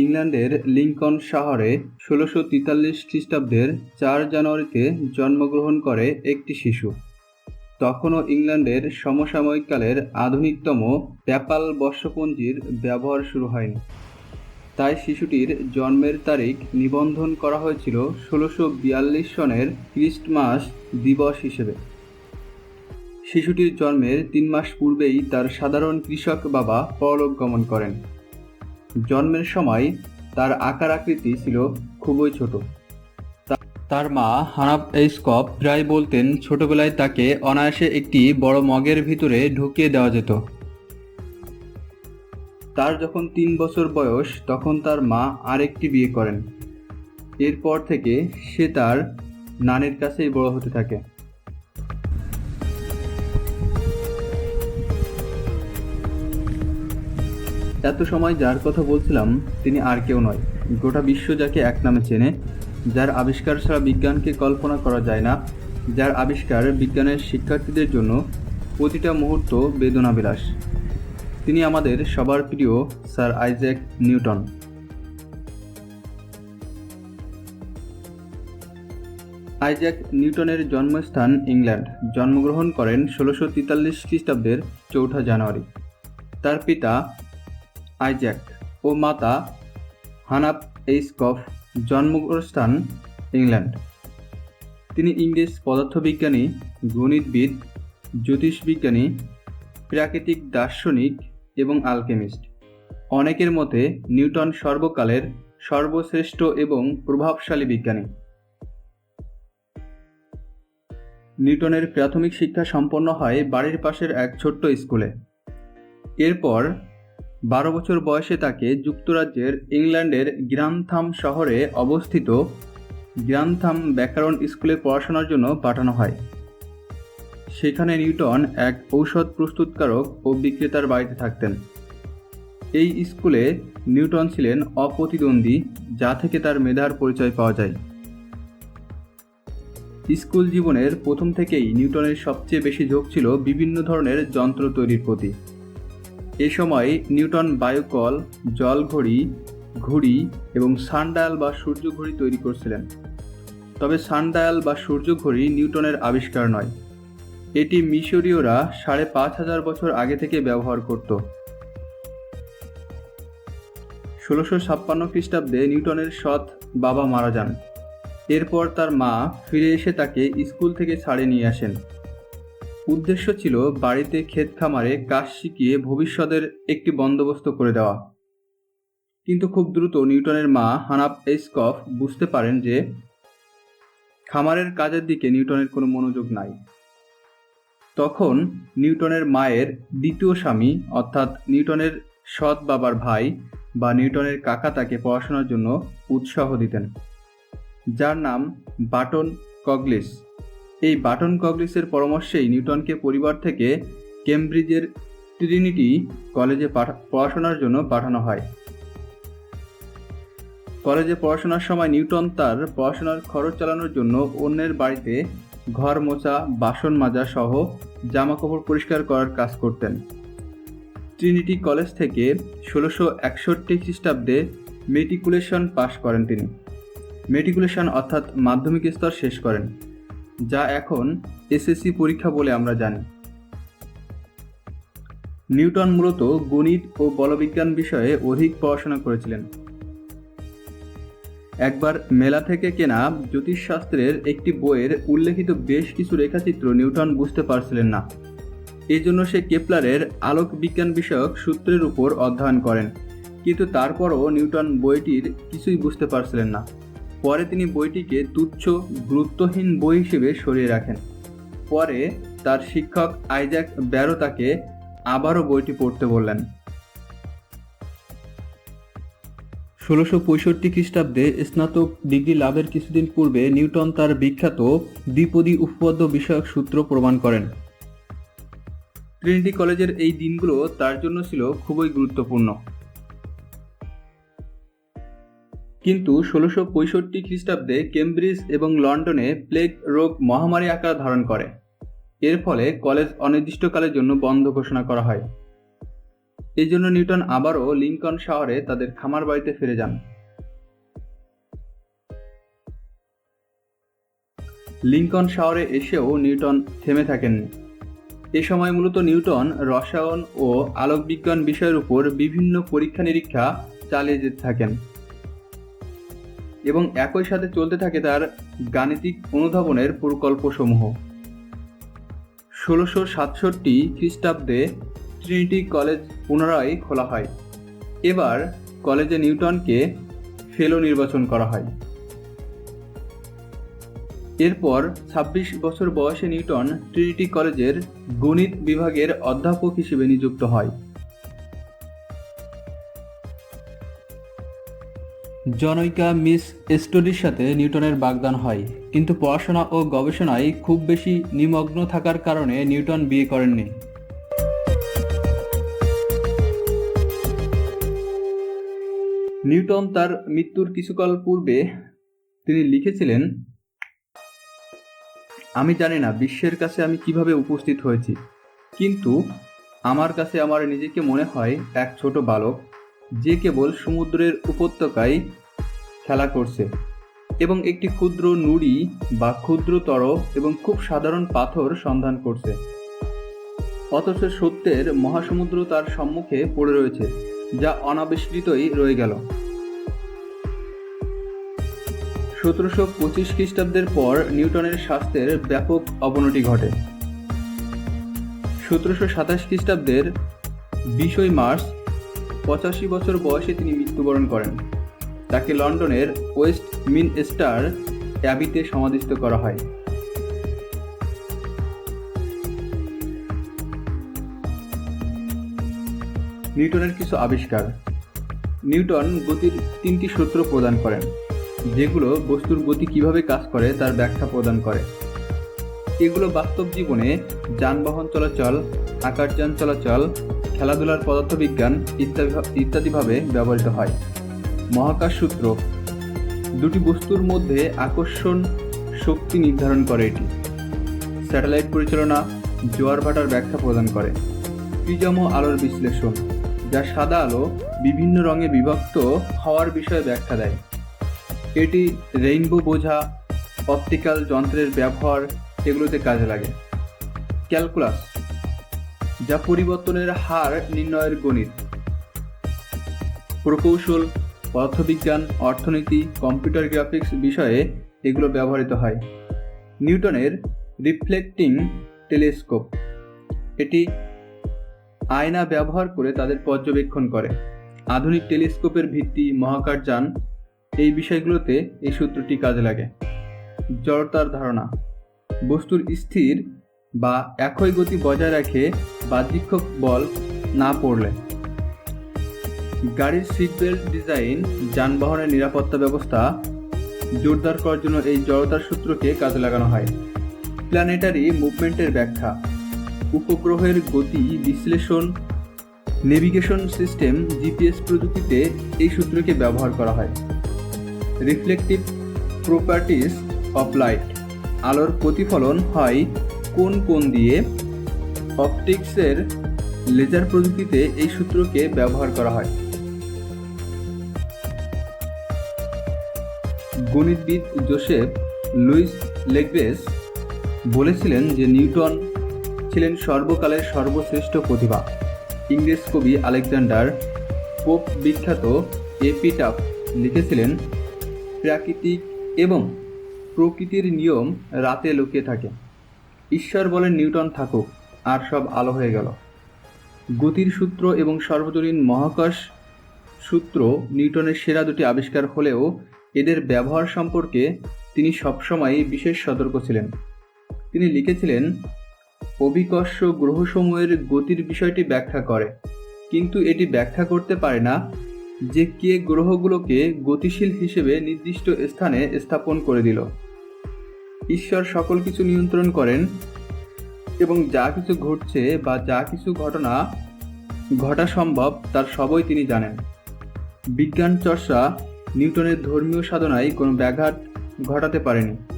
ইংল্যান্ডের লিঙ্কন শহরে ষোলোশো তেতাল্লিশ খ্রিস্টাব্দের চার জানুয়ারিতে জন্মগ্রহণ করে একটি শিশু। তখনও ইংল্যান্ডের সমসাময়িককালের আধুনিকতম প্যাপাল বর্ষপঞ্জির ব্যবহার শুরু হয়নি। তাই শিশুটির জন্মের তারিখ নিবন্ধন করা হয়েছিল ষোলোশো বিয়াল্লিশ সনের ক্রিস্টমাস দিবস হিসেবে। শিশুটির জন্মের তিন মাস পূর্বেই তার সাধারণ কৃষক বাবা পরলোক গমন করেন। জন্মের সময় তার আকার আকৃতি ছিল খুবই ছোট। তার মা হানাপ এইস্কপ প্রায় বলতেন ছোটবেলায় তাকে অনায়াসে একটি বড় মগের ভিতরে ঢুকিয়ে দেওয়া যেত। তার যখন তিন বছর বয়স, তখন তার মা আরেকটি বিয়ে করেন। এরপর থেকে সে তার নানির কাছেই বড় হতে থাকে। এত সময় যার কথা বলছিলাম, তিনি আর কেউ নয়। গোটা বিশ্ব যাকে এক নামে চেনে, যার আবিষ্কার ছাড়া বিজ্ঞানকে কল্পনা করা যায় না, যার আবিষ্কার বিজ্ঞানের শিক্ষার্থীদের জন্য প্রতিটা মুহূর্ত বেদনাবিলাস। তিনি আমাদের সবার প্রিয় স্যার আইজ্যাক নিউটন। আইজ্যাক নিউটনের জন্মস্থান ইংল্যান্ড। জন্মগ্রহণ করেন ষোলোশো তেতাল্লিশ খ্রিস্টাব্দের চৌঠা জানুয়ারি। তার পিতা আইজ্যাক ও মাতা হানাপ এইসকফ জন্মস্থান ইংল্যান্ড। তিনি ইংরেজ পদার্থবিজ্ঞানী, গণিতবিদ, জ্যোতিষবিজ্ঞানী, প্রাকৃতিক দার্শনিক এবং আলকেমিস্ট। অনেকের মতে নিউটন সর্বকালের সর্বশ্রেষ্ঠ এবং প্রভাবশালী বিজ্ঞানী। নিউটনের প্রাথমিক শিক্ষা সম্পন্ন হয় বাড়ির পাশের এক ছোট্ট স্কুলে। এরপর বারো বছর বয়সে তাকে যুক্তরাজ্যের ইংল্যান্ডের গ্রানথাম শহরে অবস্থিত গ্রানথাম ব্যাকরণ স্কুলে পড়াশোনার জন্য পাঠানো হয়। সেখানে নিউটন এক ঔষধ প্রস্তুতকারক ও বিক্রেতার বাড়িতে থাকতেন। এই স্কুলে নিউটন ছিলেন অপ্রতিদ্বন্দ্বী, যা থেকে তার মেধার পরিচয় পাওয়া যায়। স্কুল জীবনের প্রথম থেকেই নিউটনের সবচেয়ে বেশি ঝোঁক ছিল বিভিন্ন ধরনের যন্ত্র তৈরির প্রতি। এ সময় নিউটন বায়ুকল, জলঘড়ি, ঘড়ি ঘুড়ি এবং সানডায়াল বা সূর্য ঘড়ি তৈরি করছিলেন। তবে সানডায়াল বা সূর্য ঘড়ি নিউটনের আবিষ্কার নয়। এটি মিশরীয়রা সাড়ে পাঁচ হাজার বছর আগে থেকে ব্যবহার করত। ষোলোশো ছাপ্পান্ন খ্রিস্টাব্দে নিউটনের সৎ বাবা মারা যান। এরপর তার মা ফিরে এসে তাকে স্কুল থেকে ছাড়ে নিয়ে আসেন। উদ্দেশ্য ছিল বাড়িতে ক্ষেত খামারে কাজ শিখিয়ে ভবিষ্যতের একটি বন্দোবস্ত করে দেওয়া। কিন্তু খুব দ্রুত নিউটনের মা হানাপ এইসকফ বুঝতে পারেন যে খামারের কাজের দিকে নিউটনের কোনো মনোযোগ নাই। তখন নিউটনের মায়ের দ্বিতীয় স্বামী, অর্থাৎ নিউটনের সৎ বাবার ভাই বা নিউটনের কাকা তাকে পড়াশোনার জন্য উৎসাহ দিতেন, যার নাম বাটন কগলিস। এই বাটন কগলিসের পরামর্শেই নিউটনকে পরিবার থেকে কেমব্রিজের ট্রিনিটি কলেজে পড়াশোনার জন্য পাঠানো হয়। কলেজে পড়াশোনার সময় নিউটন তার পড়াশোনার খরচ চালানোর জন্য অন্যের বাড়িতে ঘর মোছা, বাসন মাজা সহ জামাকাপড় পরিষ্কার করার কাজ করতেন। ট্রিনিটি কলেজ থেকে ষোলোশো একষট্টি খ্রিস্টাব্দে মেটিকুলেশন পাশ করেন তিনি। মেটিকুলেশন অর্থাৎ মাধ্যমিক স্তর শেষ করেন। যা এখন এসএসসি পরীক্ষা বলে আমরা জানি। নিউটন মূলত গণিত ও বলবিজ্ঞান বিষয়ে অধিক পড়াশোনা করেছিলেন। একবার মেলা থেকে কেনা জ্যোতিষশাস্ত্রের একটি বইয়ের উল্লেখিত বেশ কিছু রেখাচিত্র নিউটন বুঝতে পারছিলেন না। এই জন্য সে কেপলারের আলোক বিজ্ঞান বিষয়ক সূত্রের উপর অধ্যয়ন করেন, কিন্তু তারপরও নিউটন বইটির কিছুই বুঝতে পারছিলেন না। পরে তিনি বইটিকে তুচ্ছ, গুরুত্বহীন বই হিসেবে সরিয়ে রাখেন। পরে তার শিক্ষক আইজ্যাক ব্যারো তাকে আবারও বইটি পড়তে বললেন। ষোলোশো পঁয়ষট্টি খ্রিস্টাব্দে স্নাতক ডিগ্রি লাভের কিছুদিন পূর্বে নিউটন তার বিখ্যাত দ্বিপদী উপপাদ্য বিষয়ক সূত্র প্রমাণ করেন। ট্রিনিটি কলেজের এই দিনগুলো তার জন্য ছিল খুবই গুরুত্বপূর্ণ। কিন্তু ষোলোশো পঁয়ষট্টি খ্রিস্টাব্দে কেমব্রিজ এবং লন্ডনে প্লেগ রোগ মহামারী আকার ধারণ করে। এর ফলে কলেজ অনির্দিষ্টকালের জন্য বন্ধ ঘোষণা করা হয়। এই জন্য নিউটন আবারও লিঙ্কন শহরে তাদের খামার বাড়িতে ফিরে যান। লিঙ্কন শহরে এসেও নিউটন থেমে থাকেননি এ সময় মূলত নিউটন রসায়ন ও আলোকবিজ্ঞান বিষয়ের উপর বিভিন্ন পরীক্ষা নিরীক্ষা চালিয়ে যেতে থাকেন। এবং একই সাথে চলতে থাকে তার গাণিতিক অনুধাবনের প্রকল্পসমূহ। ষোলোশো সাতষট্টি খ্রিস্টাব্দে ট্রিনিটি কলেজ পুনরায় খোলা হয়। এবার কলেজে নিউটনকে ফেলো নির্বাচন করা হয়। এরপর ২৬ বছর বয়সে নিউটন ট্রিনিটি কলেজের গণিত বিভাগের অধ্যাপক হিসেবে নিযুক্ত হয়। জনৈকা মিস স্টোরির সাথে নিউটনের বাগদান হয়, কিন্তু পড়াশোনা ও গবেষণায় খুব বেশি নিমগ্ন থাকার কারণে নিউটন বিয়ে করেননি। নিউটন তার মৃত্যুর কিছুকাল পূর্বে তিনি লিখেছিলেন, আমি জানি না বিশ্বের কাছে আমি কীভাবে উপস্থিত হয়েছি, কিন্তু আমার কাছে আমার নিজেকে মনে হয় এক ছোট বালক। যে কেবল সমুদ্রের উপত্যকায় খেলা করছে এবং একটি ক্ষুদ্র নুড়ি বা ক্ষুদ্রতর এবং খুব সাধারণ পাথর সন্ধান করছে। অথচ সত্যের মহাসমুদ্র তার সম্মুখে পড়ে রয়েছে, যা অনাবিষ্কৃতই রয়ে গেল। সতেরোশো পঁচিশ খ্রিস্টাব্দের পর নিউটনের স্বাস্থ্যের ব্যাপক অবনতি ঘটে। সতেরোশো সাতাশ খ্রিস্টাব্দের বিশই মার্চ পঁচাশি বছর বয়সে তিনি মৃত্যুবরণ করেন। তাকে লন্ডনের ওয়েস্ট মিন স্টার অ্যাবিতে সমাধিস্থ করা হয়। নিউটনের কিছু আবিষ্কার। নিউটন গতির তিনটি সূত্র প্রদান করেন, যেগুলো বস্তুর গতি কীভাবে কাজ করে তার ব্যাখ্যা প্রদান করে। এগুলো বাস্তব জীবনে যানবাহন চলাচল, আকাশযান চলাচল খেলাধুলার পদার্থবিজ্ঞান ইত্যাদি ইত্যাদিভাবে ব্যবহৃত হয়। মহাকাশ সূত্র। দুটি বস্তুর মধ্যে আকর্ষণ শক্তি নির্ধারণ করে এটি। স্যাটেলাইট পরিচালনা জোয়ার ভাটার ব্যাখ্যা প্রদান করে। প্রিজম আলোর বিশ্লেষণ, যা সাদা আলো বিভিন্ন রঙে বিভক্ত হওয়ার বিষয়ে ব্যাখ্যা দেয়। এটি রেইনবো বোঝা, অপটিক্যাল যন্ত্রের ব্যবহার, এগুলোতে কাজে লাগে। ক্যালকুলাস। যা পরিবর্তনের হার নির্ণয়ের গণিত। প্রকৌশল পদার্থবিজ্ঞান অর্থনীতি, কম্পিউটার গ্রাফিক্স বিষয়ে এগুলো ব্যবহৃত হয়। নিউটনের রিফ্লেক্টিং টেলিস্কোপ। এটি আয়না ব্যবহার করে তাদের পর্যবেক্ষণ করে। আধুনিক টেলিস্কোপের ভিত্তি মহাকাশযান এই বিষয়গুলোতে এই সূত্রটি কাজে লাগে। জড়তার ধারণা। বস্তুর স্থির বা একই গতি বজায় রাখে বাহ্যিক বল না পড়লে। গাড়ির সিট বেল্ট ডিজাইন যানবাহনের নিরাপত্তা ব্যবস্থা জোরদার করার জন্য এই জড়তার সূত্রকে কাজে লাগানো হয়। প্ল্যানেটারি মুভমেন্টের ব্যাখ্যা। উপগ্রহের গতি বিশ্লেষণ নেভিগেশন সিস্টেম জিপিএস প্রযুক্তিতে এই সূত্রকে ব্যবহার করা হয়। রিফ্লেকটিভ প্রপার্টিস অফ লাইট আলোর প্রতিফলন হয় কোন কোন দিয়ে অপটিক্সের লেজার প্রযুক্তিতে এই সূত্রকে ব্যবহার করা হয়? গণিতবিদ জোসেফ লুইস লেগ্রেস বলেছিলেন যে নিউটন ছিলেন সর্বকালের সর্বশ্রেষ্ঠ প্রতিভা। ইংরেজ কবি আলেকজান্ডার পোপ বিখ্যাত এপিটাফ লিখেছিলেন, প্রাকৃতিক এবং প্রকৃতির নিয়ম রাতে লুকিয়ে থাকে। ঈশ্বর বলেন নিউটন থাকুক, আর সব আলো হয়ে গেল। গতির সূত্র এবং সর্বজনীন মহাকাশ সূত্র নিউটনের সেরা দুটি আবিষ্কার হলেও এদের ব্যবহার সম্পর্কে তিনি সবসময় বিশেষ সতর্ক ছিলেন। তিনি লিখেছিলেন, অভিকর্ষ গ্রহসমূহের গতির বিষয়টি ব্যাখ্যা করে, কিন্তু এটি ব্যাখ্যা করতে পারে না যে কে গ্রহগুলোকে গতিশীল হিসেবে নির্দিষ্ট স্থানে স্থাপন করে দিল। ঈশ্বর সকল কিছু নিয়ন্ত্রণ করেন এবং যা কিছু ঘটছে বা যা কিছু ঘটনা ঘটা সম্ভব, তার সবই তিনি জানেন। বিজ্ঞান চর্চা নিউটনের ধর্মীয় সাধনায় কোনো ব্যাঘাত ঘটাতে পারেনি।